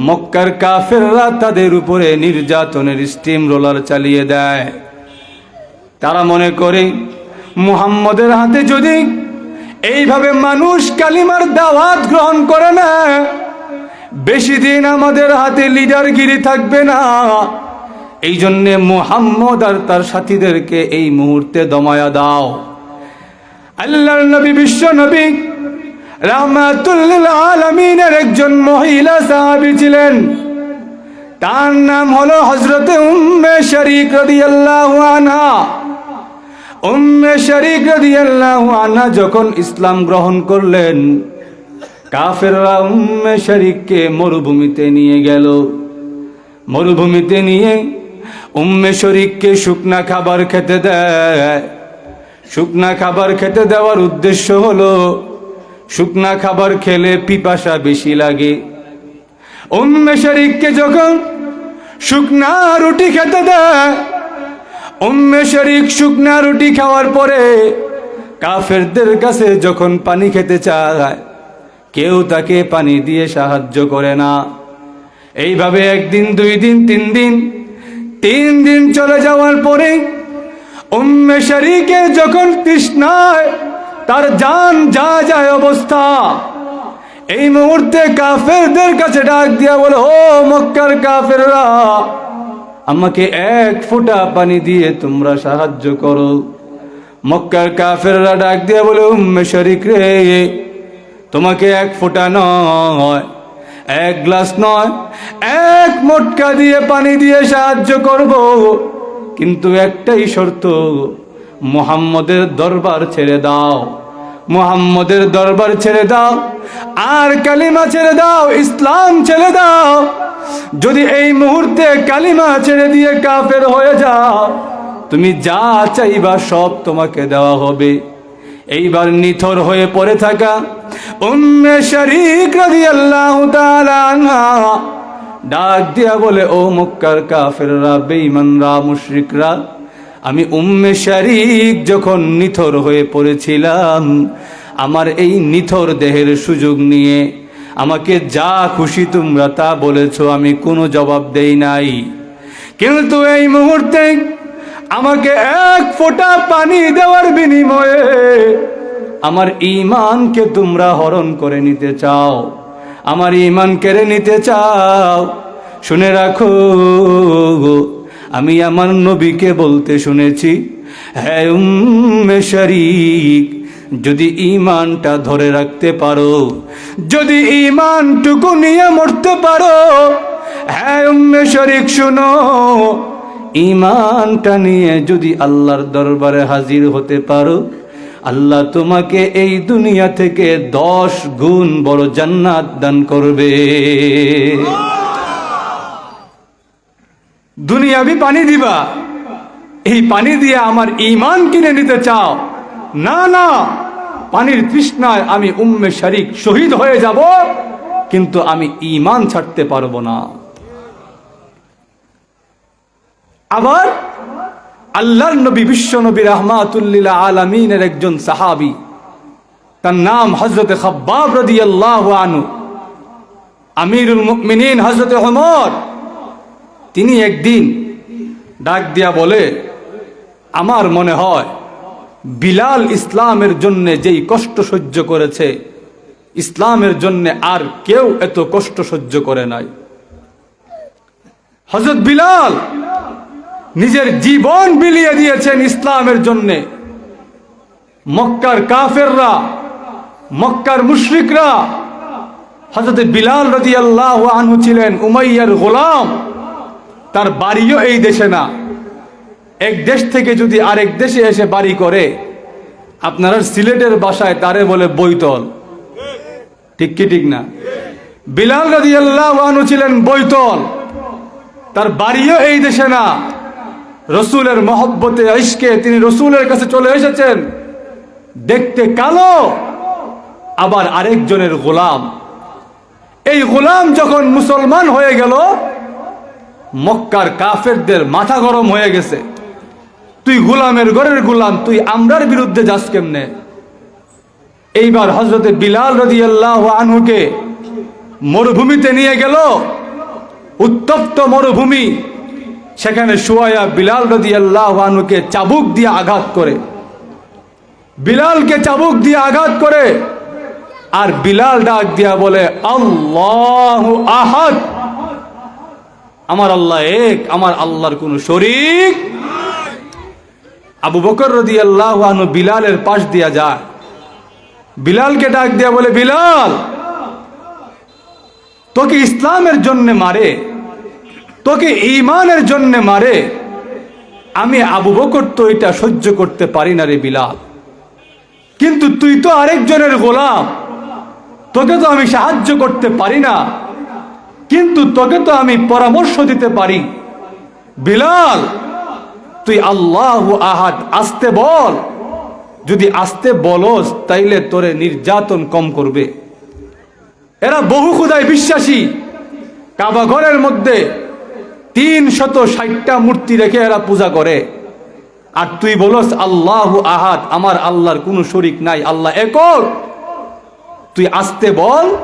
মক্কার কাফেররা তাদের উপরে নির্যাতনের স্টিম রোলার চালিয়ে দেয়। তারা মনে করে, মুহাম্মদের হাতে যদি এইভাবে মানুষ কালিমার দাওয়াত গ্রহণ করে না, বেশি দিন আমাদের হাতে লিডারগিরি থাকবে না। এই জন্যে মুহাম্মদ আর তার সাথীদেরকে এই মুহূর্তে দমায়া দাও। আল্লাহর নবী, বিশ্ব নবী রহমাতুল্লিল আলমিনের একজন মহিলা সাহাবী ছিলেন। তার নাম হলো হজরতে উম্মে শরিক রাদিয়াল্লাহু আনহা। উম্মে শরিক রাদিয়াল্লাহু আনহা যখন ইসলাম গ্রহণ করলেন, কাফেররা উম্মে শরিককে মরুভূমিতে নিয়ে গেল। মরুভূমিতে নিয়ে উম্মে শরিককে শুকনা খাবার খেতে দেয়। শুকনা খাবার খেতে দেওয়ার উদ্দেশ্য হলো শুকনা খাবার খেলে পিপাসা বেশি লাগে। উম্মে শরিককে যখন শুকনা রুটি খেতে দেয়, উম্মে শরিক শুকনা রুটি খাওয়ার পরে কাফেরদের কাছে যখন পানি খেতে চায়, কেউ তাকে পানি দিয়ে সাহায্য করে না। এইভাবে একদিন, দুই দিন, তিন দিন তিন দিন চলে যাওয়ার পরে উম্মে শরিকের যখন তৃষ্ণায় তার জান যা যায় অবস্থা। এই মুহূর্তে কাফেরদের কাছে ডাক দিয়া বলে, ও মক্কার কাফেররা, আমাকে এক ফোঁটা পানি দিয়ে তোমরা সাহায্য করো। মক্কার কাফেররা ডাক দিয়া বলে, উম্মে শরিক রে, তোমাকে এক ফোঁটা নয়, এক গ্লাস নয়, এক মোটকা দিয়ে পানি দিয়ে সাহায্য করব। কিন্তু একটাই শর্ত, মোহাম্মদের দরবার ছেড়ে দাও। মোহাম্মদের দরবার ছেড়ে দাও, আর কালিমা ছেড়ে দাও, ইসলাম ছেড়ে দাও। যদি এই মুহূর্তে কালিমা ছেড়ে দিয়ে কাফের হয়ে যাও, তুমি যা চাইবা সব তোমাকে দেওয়া হবে। এইবার নিথর হয়ে পড়ে থাকা উম্মে শরিক রাদিয়াল্লাহু তাআলা আনহা ডাক দিয়া বলে, ও মক্কার কাফেররা, বেঈমানরা, মুশরিকরা আমি উম্মে শরিক যখন নিথর হয়ে পড়েছিলাম, আমার এই নিথর দেহের সুযোগ নিয়ে আমাকে যা খুশি তোমরা তা বলেছ, আমি কোনো জবাব দেই নাই। কিন্তু এই মুহূর্তে আমাকে এক ফোঁটা পানি দেওয়ার বিনিময়ে আমার ইমানকে তোমরা হরণ করে নিতে চাও। আমার ইমান কেড়ে নিতে চাও। শুনে রাখো আমি আমার নবীকে বলতে শুনেছি হ্যাঁ শরিক, যদি ইমানটা ধরে রাখতে পারো, যদি ইমানটুকু নিয়ে মরতে পারো হ্যাঁ শরিক, শুনো ইমানটা নিয়ে যদি আল্লাহর দরবারে হাজির হতে পারো, আল্লাহ তোমাকে এই দুনিয়া থেকে দশ গুণ বড় জান্নাত দান করবে। দুনিয়াবি পানি দিবা। এই পানি দিয়ে আমার ইমান কিনে নিতে চাও? না না। পানির তৃষ্ণায় আমি উম্মে শরিক শহীদ হয়ে যাব, কিন্তু আমি ইমান ছাড়তে পারব না। আবার আল্লাহর নবী, বিশ্ব নবী রহমাতুল্লিল আলমিনের একজন সাহাবি, তার নাম হজরত খব্বাব রদি আল্লাহ আনু আমিরুল মুমিনিন হজরত ওমর। তিনি একদিন ডাক দিয়া বলে, আমার মনে হয় বিলাল ইসলামের জন্য যেই কষ্ট সহ্য করেছে, ইসলামের জন্য আর কেউ এত কষ্ট সহ্য করে নাই। হজরত বিলাল নিজের জীবন বিলিয়ে দিয়েছেন ইসলামের জন্যে। মক্কার কাফেররা, মক্কার মুশরিকরা হজরত বিলাল রাজি আল্লাহ আনহু ছিলেন উমাইয়ার গোলাম। তার বাড়িও এই দেশে না। এক দেশ থেকে যদি আরেক দেশে এসে বাড়ি করে, আপনারা সিলেটের বাসায় তারে বলে বৈতল। ঠিক কি, ঠিক না? বিলাল রাজি আল্লাহ আনহু ছিলেন বৈতল। তার বাড়িও এই দেশে না। রসুলের মহব্বতে ইস্কে তিনি রসুলের কাছে চলে এসেছেন। দেখতে কালো, আবার আরেকজনের গোলাম। এই গোলাম যখন মুসলমান হয়ে গেল মক্কার কাফেরদের মাথা গরম হয়ে গেছে। তুই গোলামের ঘরের গোলাম, তুই আমরার বিরুদ্ধে যাস কেমনে? এইবার হজরতে বিলাল রদি আল্লাহ আনহুকে মরুভূমিতে নিয়ে গেল। উত্তপ্ত মরুভূমি, সেখানে শুয়ায়া বিলাল রদি আল্লাহ আনুকে চাবুক দিয়ে আঘাত করে। বিলালকে চাবুক দিয়ে আঘাত করে, আর বিলাল ডাক দিয়া বলে, আল্লাহ আহাদ! আমার আল্লাহ এক, আমার আল্লাহর কোন শরিক আবু বকর রদি আল্লাহ বিলালের পাশ দিয়া যায়। বিলালকে ডাক দিয়া বলে, বিলাল, তোকে ইসলামের জন্য মারে, তোকে ইমানের জন্য মারে। আমি আবু বকর তো এটা সহ্য করতে পারি না রে বিলাল। কিন্তু তুই তো আরেকজনের গোলাম। তোকে তো আমি সাহায্য করতে পারি না। কিন্তু তোকে তো আমি পরামর্শ দিতে পারি। বিলাল, তুই আল্লাহ আহাদ আসতে বল। যদি আসতে বলস, তাইলে তোরে নির্যাতন কম করবে। এরা বহু খুদায় বিশ্বাসী। কাবা ঘরের মধ্যে তিন শত ষাটটা মূর্তি রেখে এরা পূজা করে। আর তুই বলস, আল্লাহ আহাদ, আমার আল্লাহর কোনো শরিক নাই, আল্লাহ একর। তুই আসতে বল,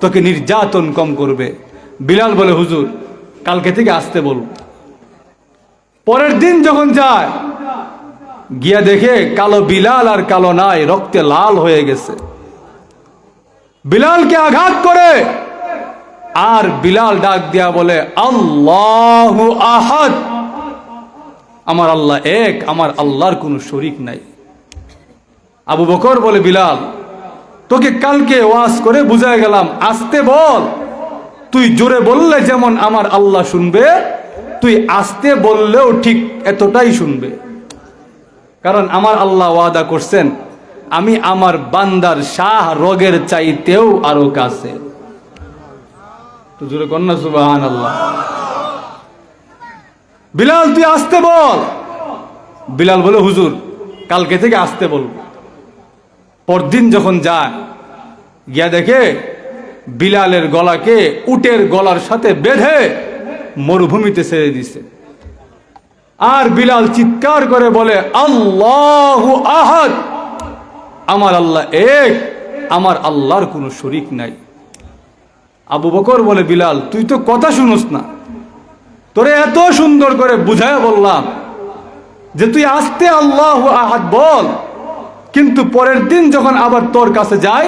তোকে নির্যাতন কম করবে। বিলাল বলে, হুজুর, কালকে থেকে আসতে বল পরের দিন যখন যায়, গিয়া দেখে কালো বিলাল আর কালো নাই, রক্তে লাল হয়ে গেছে। বিলালকে আঘাত করে আর বিলাল ডাক দিয়া বলে, আল্লাহ আহাদ। আমার আল্লাহ এক, আমার আল্লাহর কোনো শরিক নাই। আবু বকর বলে, বিলাল, তোকে কালকে ওয়াজ করে বুঝাই গেলাম, আসতে বল। তুই জোরে বললে যেমন আমার আল্লাহ শুনবে, তুই আসতে বললেও ঠিক এতটাই শুনবে। কারণ আমার আল্লাহ ওয়াদা করছেন, আমি আমার বান্দার শাহ রোগের চাইতেও আরও কাছে। জোরে কন্যা সুবাহান আল্লাহ বিলাল, তুই আসতে বল। বিলাল বলে, হুজুর, কালকে থেকে আসতে বল পরদিন যখন যায়, গিয়া দেখে বিলালের গলাকে উটের গলার সাথে বেঁধে মরুভূমিতে ছেড়ে দিছে। আর বিলাল চিৎকার করে বলে, আল্লাহ আহাদ! আমার আল্লাহ এক, আমার আল্লাহর কোনো শরিক নাই। আবু বকর বলে, বিলাল, তুই তো কথা শুনোস না। তোরে এত সুন্দর করে বুঝায় বললাম যে তুই আসতে আল্লাহ আহাদ বল, কিন্তু পরের দিন যখন আবার তোর কাছে যাই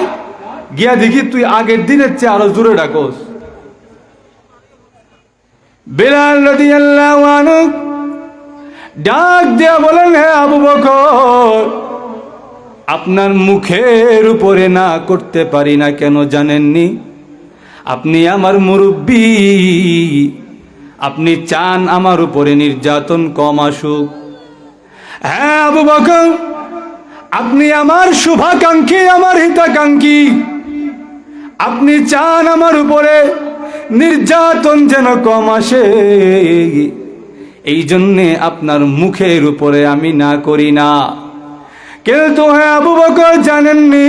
গিয়া দেখি তুই আগের দিনের চেয়ে আরও জোরে ডাকোস। বিলাল রাদিয়াল্লাহু আনহু ডাক দিয়া বলেন, হে আবু বকর, আপনার মুখের উপরে না করতে পারি না কেন জানেননি? আপনি আমার মুরব্বী, আপনি চান আমার উপরে নির্যাতন কম আসুক। হ্যাঁ আবু বকর, আপনি আমার শুভাকাঙ্ক্ষী, আমার হিতাকাঙ্ক্ষী। আপনি চান আমার উপরে নির্যাতন যেন কম আসে। এই জন্যে আপনার মুখের উপরে আমি না করি না। কিন্তু হ্যাঁ আবু বকর জানেননি।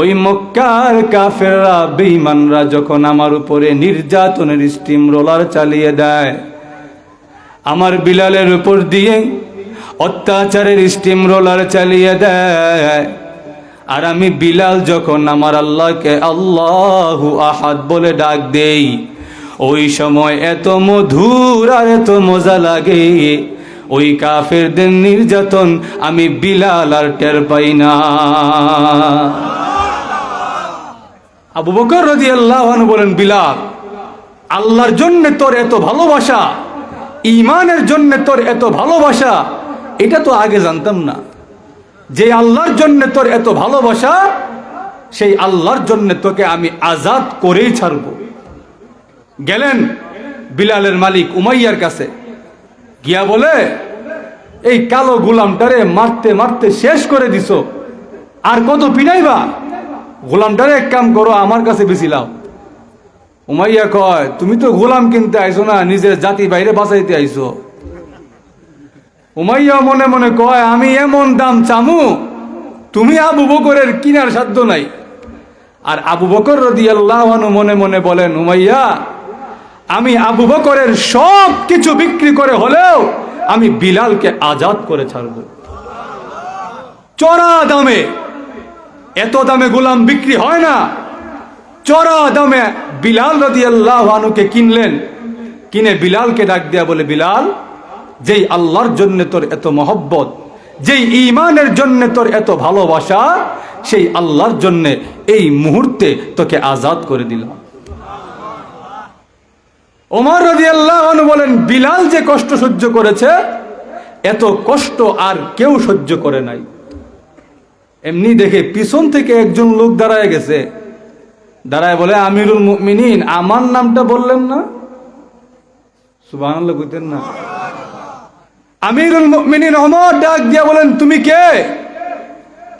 ওই মক্কার কাফেররা, বেঈমানরা যখন আমার উপরে নির্যাতনের স্টিম রোলার চালিয়ে দেয়, আমার বিলালের উপর দিয়ে অত্যাচারের স্টিম রোলার চালিয়ে দেয়। আর আমি বিলাল যখন আমার আল্লাহকে আল্লাহ আহাদ বলে ডাক দেই, ওই সময় এত মধুর আর এত মজা লাগে। ওই কাফেরদের নির্যাতন আমি বিলাল আর টের পাই না। আবু বকর রাজি আল্লাহ বলেন, বিলাল, আল্লাহর জন্য তোর এত ভালোবাসা ইমানের জন্য তোর এত ভালোবাসা, এটা তো আগে জানতাম না। যে আল্লাহর জন্য তোর এত ভালোবাসা, সেই আল্লাহর জন্য তোকে আমি আজাদ করেই ছাড়ব। গেলেন বিলালের মালিক উমাইয়ার কাছে। গিয়া বলে, এই কালো গোলামটারে মারতে মারতে শেষ করে দিছ। আর কত পিনাইবা? গোলামটারে এক কাম করো, আমার কাছে বেশি লাও। উমাইয়া কয়, তুমি তো গোলাম কিনতে আইছো না, নিজের জাতি বাইরে বাঁচাইতে আইছো। উমাইয়া মনে মনে কয়, আমি এমন দাম চামু, তুমি আবু বকরের কিনার সাধ্য নাই। আর আবু বকর রদি আল্লাহ মনে মনে বলেন, উমাইয়া, আমি আবু বকরের সব কিছু বিক্রি করে হলেও আমি বিলালকে আজাদ করে ছাড়ব। চড়া দামে এত দামে গোলাম বিক্রি হয় না। চড়া দামে বিলাল রদি আল্লাহকে কিনলেন। কিনে বিলালকে ডাক দেয়া বলে, বিলাল যেই আল্লাহর জন্য তোর এত মহব্বত, যেই ইমানের জন্য তোর এত ভালোবাসা, সেই আল্লাহর জন্য এই মুহূর্তে তোকে আজাদ করে দিলাম। ওমর রদি আল্লাহ বলেন, বিলাল যে কষ্ট সহ্য করেছে, এত কষ্ট আর কেউ সহ্য করে নাই। এমনি দেখে পিছন থেকে একজন লোক দাঁড়ায় গেছে। দাঁড়ায় বলে, আমিরুল মুমিনিন, আমার নামটা বললেন না? সুবাহ না। আমিরুল মুমিনিন অমর ডাক দিয়া বলেন, তুমি কে?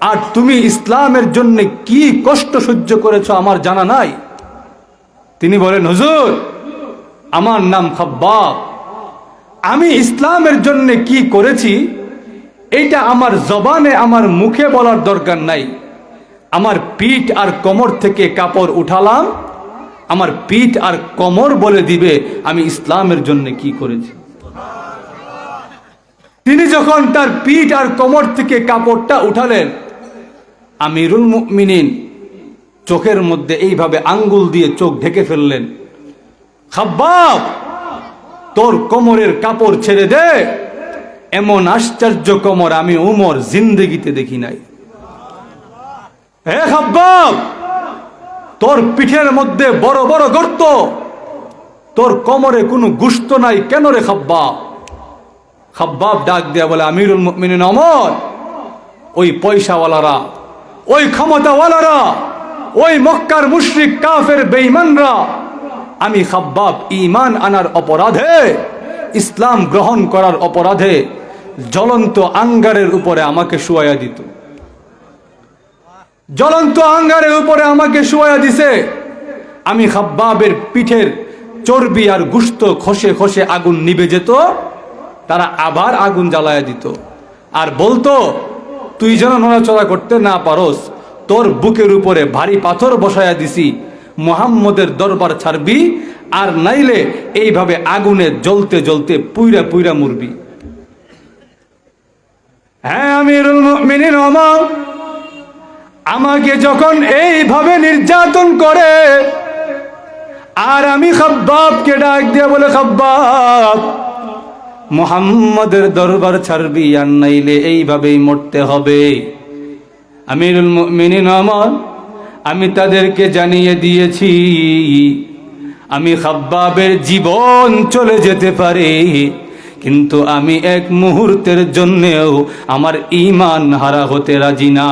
আর তুমি ইসলামের জন্য কি কষ্ট সহ্য করেছ আমার জানা নাই? তিনি বলেন, হুজুর, আমার নাম খাব্বাব। আমি ইসলামের জন্য কি করেছি এটা আমার জবানে, আমার মুখে বলার দরকার নাই। আমার পিঠ আর কোমর থেকে কাপড় উঠালাম। আমার পিঠ আর কোমর বলে দিবে আমি ইসলামের জন্য কি করেছি। তিনি যখন তার পিঠ আর কোমর থেকে কাপড়টা উঠালেন, আমিরুল মুমিনিন চোখের মধ্যে এইভাবে আঙ্গুল দিয়ে চোখ ঢেকে ফেললেন, খাব্বাব, তোর কোমরের কাপড় ছেড়ে দে, এমন আশ্চর্য কোমর আমি উমর জিন্দগিতে দেখি নাই। হে খাব্বাব, তোর পিঠের মধ্যে বড় বড় গর্ত, তোর কোমরে কোনো গুস্ত নাই কেন রে খাব্বাব? খাব্বাব ডাক দেয়া বলে, আমিরুল মুমিনিন অমর। ওই পয়সাওয়ালারা, ওই ক্ষমতাওয়ালারা, ওই মক্কার মুশরিক কাফের বেঈমানরা, আমি খাব্বাব ইমান আনার অপরাধে, ইসলাম গ্রহণ করার অপরাধে জ্বলন্ত আঙ্গারের উপরে আমাকে শুয়াইয়া দিত। জ্বলন্ত আঙ্গারের উপরে আমাকে শুয়াইয়া দিছে। আমি খাব্বাবের পিঠের চর্বি আর গুস্ত খসে খসে আগুন নিবে যেত। তারা আবার আগুন জ্বালায়া দিত। আর বলতো, তুই যেন নড়াচড়া করতে না পারস, তোর বুকের উপরে ভারী পাথর বসায়া দিছি। মোহাম্মদের দরবার ছাড়বি, আর নাইলে এইভাবে আগুনে জ্বলতে জ্বলতে পুইরা পুইরা মরবি। হ্যাঁ ওমর, আমাকে যখন এইভাবে নির্যাতন করে, আর আমি খাব্বাবকে ডাক দিয়ে বলে, খাব্বাব মোহাম্মদের দরবার ছাড়বি আর নাইলে এইভাবেই মরতে হবে। আমিরুল মুমিনিন ওমর আমি তাদেরকে জানিয়ে দিয়েছি, আমি খাব্বাবের জীবন চলে যেতে পারে, কিন্তু আমি এক মুহূর্তের জন্যেও আমার ইমান হারা হতে রাজি না।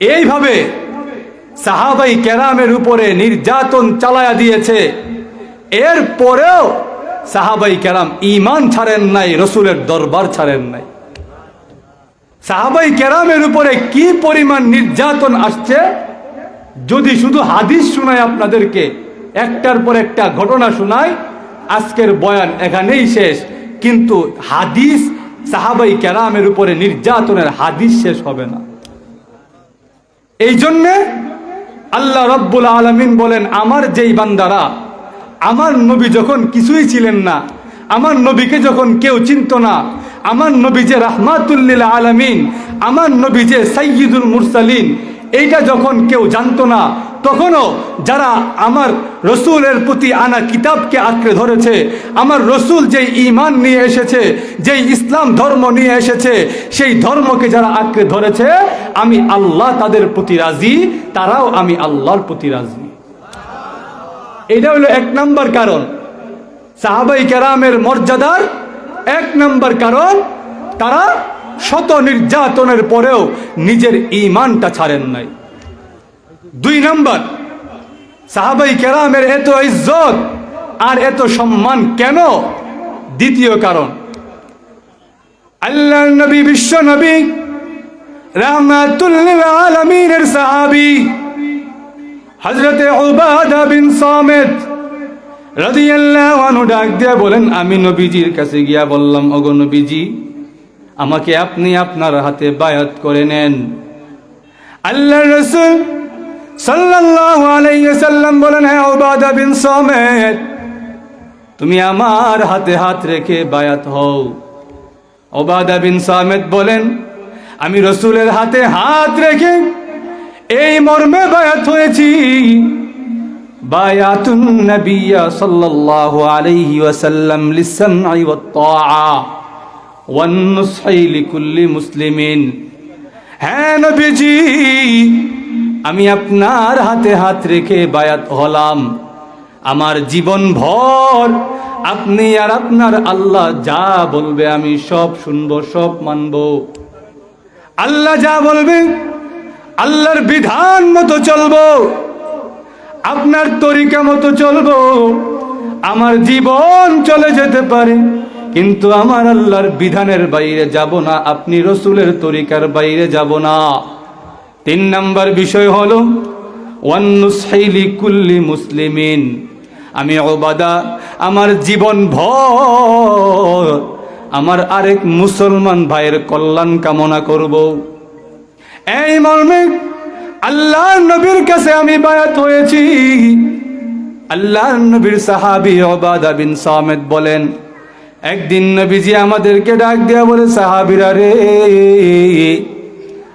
এইভাবে সাহাবাই ক্যারামের উপরে নির্যাতন চালায়া দিয়েছে। এর পরেও সাহাবাই কেরাম ইমান ছাড়েন নাই, রসুলের দরবার ছাড়েন নাই। সাহাবাই কেরামের উপরে কি পরিমাণ নির্যাতন আসছে, যদি শুধু হাদিস শোনায় আপনাদেরকে, একটার পর একটা ঘটনা শোনায়, আজকের বয়ান এখানেই শেষ। কিন্তু হাদিস সাহাবাই কেরামের উপরে নির্যাতনের হাদিস শেষ হবে না। এই জন্যে আল্লাহ রব্বুল আলমিন বলেন, আমার যেই বান্দারা আমার নবী যখন কিছুই ছিলেন না, আমার নবীকে যখন কেউ চিনত না, আমার নবী যে রাহমাতুল্লিল আলমিন, আমার নবী যে সৈয়দুল মুরসালিন, এইটা যখন কেউ জানতো না, তখনও যারা আমার রসুলের প্রতি আনা কিতাবকে আঁকড়ে ধরেছে, আমার রসুল যেই ইমান নিয়ে এসেছে, যেই ইসলাম ধর্ম নিয়ে এসেছে, সেই ধর্মকে যারা আঁকড়ে ধরেছে, আমি আল্লাহ তাদের প্রতি রাজি, তারাও আমি আল্লাহর প্রতি রাজি। এটা হলো এক নম্বর কারণ। সাহাবাই কেরামের মর্যাদার এক নম্বর কারণ, তারা শত নির্যাতনের পরেও নিজের ইমানটা ছাড়েন নাই। দুই নম্বর, সাহাবাই কেরামের এত ইজ্জত আর এত সম্মান কেন? দ্বিতীয় কারণ আল্লাহ নবী বিশ্ব নবী রহমাতুল্লিল আলমিনের সাহাবি। হজরতে উবাদা বিন সামেদ রাদিয়াল্লাহু ডাক দিয়ে বলেন, আমি নবীজির কাছে গিয়া বললাম, ওগো নবীজি, আমাকে আপনি আপনার হাতে বায়াত করে নেন। আল্লাহ রসুল সাল্লাল্লাহু আলাইহি সাল্লাম বলেন হ্যাঁ উবাদা বিন সামেদ তুমি আমার হাতে হাত রেখে বায়াত হও। ওবাদা বিন সামেদ বলেন, আমি রসুলের হাতে হাত রেখে এই মর্মে বায়াত হয়েছি। বায়াতুন নবিয়া সাল্লাল্লাহু আলাইহি ওয়াসাল্লাম লিসামঈ ওয়াত তাআ ওয়ান নুসহি লিকুল্লি মুসলিমিন। হ্যাঁ নবীজি, আমি আপনার হাতে হাত রেখে বায়াত হলাম। আমার জীবন ভর, আপনি আর আপনার আল্লাহ যা বলবে আমি সব শুনব, সব মানবো। আল্লাহ যা বলবে আল্লাহর বিধান মতো চলবো। আপনার তরিকা মতো চলবো। আমার জীবন চলে যেতে পারে, কিন্তু আমার আল্লাহর বিধানের বাইরে যাব না, আপনি রসুলের তরিকার বাইরে যাব না। তিন নাম্বার বিষয় হলো ওয়ান্নুসাইলি কুল্লি মুসলিমিন। আমি অবাদা আমার জীবন ভর। আমার আরেক মুসলমান ভাইয়ের কল্যাণ কামনা করব। এই মর্মে আল্লাহ নবীর কাছে আমি বায়াত হয়েছি। আল্লাহ নবীর সাহাবি ওবাদা বিন সামেদ বলেন, একদিন নবীজি আমাদেরকে ডাক দেয়া বলে, সাহাবিরা রে,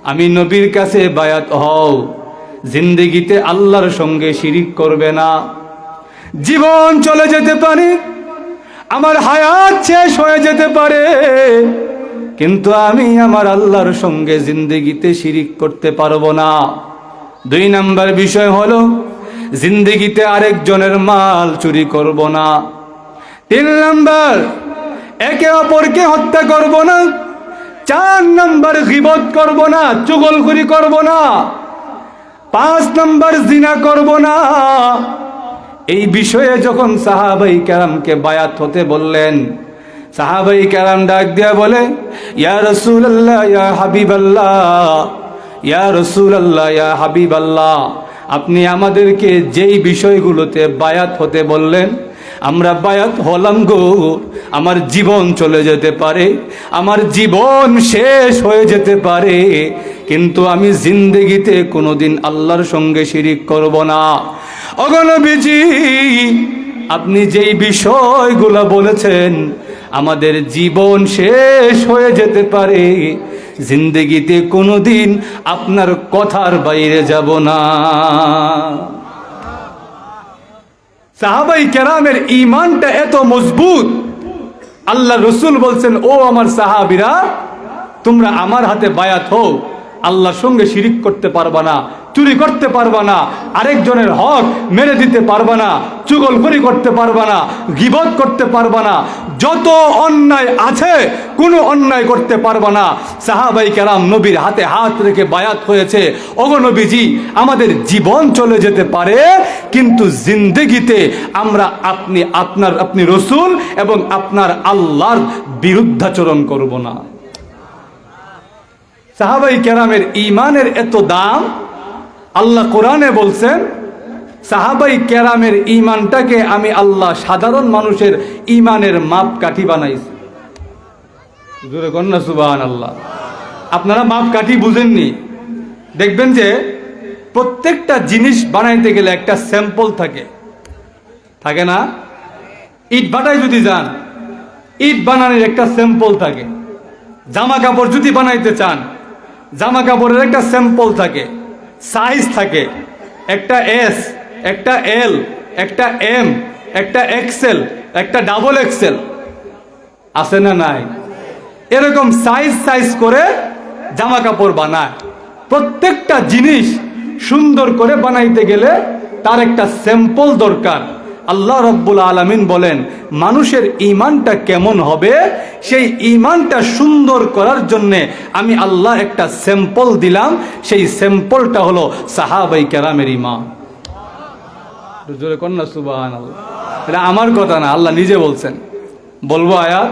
আমি নবীর কাছে বায়াত হও। জিন্দেগিতে আল্লাহর সঙ্গে শিরিক করবে না। জীবন চলে যেতে পারে, আমার হায়াত শেষ হয়ে যেতে পারে। কিন্তু আমি আমার আল্লাহর সঙ্গে জিন্দেগিতে শিরিক করতে পারব না। দুই নাম্বার বিষয় হলো, জিন্দেগিতে আরেকজনের মাল চুরি করব না। তিন নাম্বার, একে অপরকে হত্যা করব না। চার নাম্বার, গিবত করব না, চুগলখুরি করব না। পাঁচ নাম্বার, জিনা করব না। এই বিষয়ে যখন সাহাবাই কেরামকে বায়াত হতে বললেন সাহাবাই কেরাম ডাক দিয়া বলে, ইয়া রসুল আল্লাহ ইয়া হাবিব আল্লাহ ইয়া রসুল আল্লাহ ইয়া হাবিব আল্লাহ আপনি আমাদেরকে যেই বিষয়গুলোতে বায়াত হতে বললেন, আমরা বায়াত হলাম গো, আমার জীবন চলে যেতে পারে, আমার জীবন শেষ হয়ে যেতে পারে, কিন্তু আমি জিন্দেগিতে কোনোদিন আল্লাহর সঙ্গে শিরিক করব না। অগণবিজি, আপনি যেই বিষয়গুলো বলেছেন আমাদের জীবন শেষ হয়ে যেতে পারে। জিন্দগিতে কোনো দিন আপনার কথার বাইরে যাব না। সাহাবাই কেরামের ইমানটা এত মজবুত। আল্লাহ রসুল বলছেন, ও আমার সাহাবিরা, তোমরা আমার হাতে বায়াত হও। আল্লাহর সঙ্গে শিরিক করতে পারবা না, চুরি করতে পারবা না, আরেকজনের হক মেরে দিতে পারবা না, চুগলখড়ি করতে পারবা না গিবত করতে পারবা না, যত অন্যায় আছে, কোনো অন্যায় করতে পারবা না। সাহাবাই কেরাম নবীর হাতে হাত রেখে বায়াত হয়েছে অগনবীজি আমাদের জীবন চলে যেতে পারে, কিন্তু জিন্দেগিতে আমরা আপনি আপনার, আপনি রসুল এবং আপনার আল্লাহর বিরুদ্ধাচরণ করব না। সাহাবাই কেরামের ইমানের এত দাম? আল্লাহ কোরআনে বলছেন, সাহাবাই কেরামের ইমানটাকে আমি আল্লাহ সাধারণ মানুষের ইমানের মাপ কাঠি বানাইছি। জোরে কন্যা সুবাহান আল্লাহ আপনারা মাপ কাঠি বুঝেননি। দেখবেন যে, প্রত্যেকটা জিনিস বানাইতে গেলে একটা স্যাম্পল থাকে। থাকে না? ইট ভাটায় যদি যান, ইট বানানোর একটা স্যাম্পল থাকে। জামা কাপড় যদি বানাইতে চান জামা কাপড়ের একটা স্যাম্পল থাকে সাইজ থাকে, একটা এস একটা এল একটা এম একটা এক্সেল একটা ডাবল এক্সেল আছে না নাই? এরকম সাইজ সাইজ করে জামা কাপড় বানায়। প্রত্যেকটা জিনিস সুন্দর করে বানাইতে গেলে তার একটা স্যাম্পল দরকার। আল্লাহ রব্বুল আলমিন বলেন, মানুষের ইমানটা কেমন হবে? সেই ইমানটা সুন্দর করার জন্যে আমি আল্লাহ একটা স্যাম্পল দিলাম। সেই স্যাম্পলটা হলো সাহাবাই কেরামের ইমান কন্যা সুবাহ আল্লাহ এটা আমার কথা না, আল্লাহ নিজে বলছেন। বলব আয়াত?